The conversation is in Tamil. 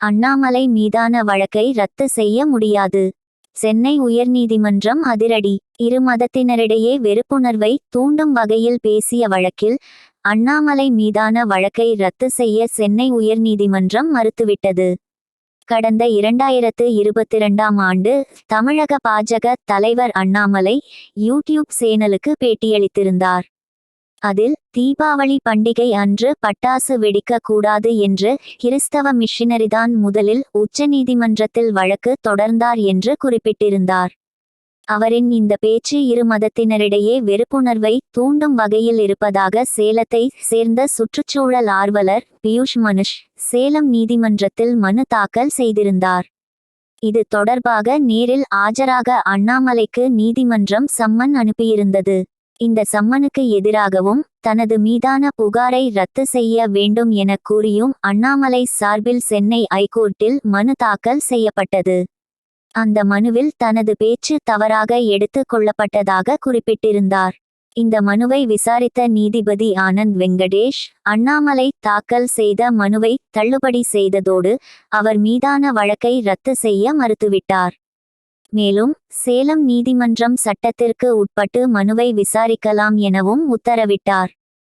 அண்ணாமலை மீதான வழக்கை ரத்து செய்ய முடியாது. சென்னை உயர்நீதிமன்றம் அதிரடி. இரு மதத்தினரிடையே வெறுப்புணர்வை தூண்டும் வகையில் பேசிய வழக்கில் அண்ணாமலை மீதான வழக்கை ரத்து செய்ய சென்னை உயர்நீதிமன்றம் மறுத்துவிட்டது. கடந்த இரண்டாயிரத்து இருபத்தி இரண்டாம் ஆண்டு தமிழக பாஜக தலைவர் அண்ணாமலை யூடியூப் சேனலுக்கு பேட்டியளித்திருந்தார். அதில் தீபாவளி பண்டிகை அன்று பட்டாசு வெடிக்க கூடாது என்று கிறிஸ்தவ மிஷினரிதான் முதலில் உச்சநீதிமன்றத்தில் வழக்கு தொடர்ந்தார் என்று குறிப்பிட்டிருந்தார். அவரின் இந்த பேச்சு இரு மதத்தினரிடையே வெறுப்புணர்வை தூண்டும் வகையில் இருப்பதாக சேலத்தை சேர்ந்த சுற்றுச்சூழல் ஆர்வலர் பியூஷ் மனுஷ் சேலம் நீதிமன்றத்தில் மனு தாக்கல் செய்திருந்தார். இது தொடர்பாக நேரில் ஆஜராக அண்ணாமலைக்கு நீதிமன்றம் சம்மன் அனுப்பியிருந்தது. இந்த சம்மனுக்கு எதிராகவும் தனது மீதான புகாரை ரத்து செய்ய வேண்டும் என கூறியும் அண்ணாமலை சார்பில் சென்னை ஐகோர்ட்டில் மனு தாக்கல் செய்யப்பட்டது. அந்த மனுவில் தனது பேச்சு தவறாக எடுத்து கொள்ளப்பட்டதாக குறிப்பிட்டிருந்தார். இந்த மனுவை விசாரித்த நீதிபதி ஆனந்த் வெங்கடேஷ் அண்ணாமலை தாக்கல் செய்த மனுவை தள்ளுபடி செய்ததோடு அவர் மீதான வழக்கை ரத்து செய்ய மறுத்துவிட்டார். மேலும் சேலம் நீதிமன்றம் சட்டத்திற்கு உட்பட்டு மனுவை விசாரிக்கலாம் எனவும் உத்தரவிட்டார்.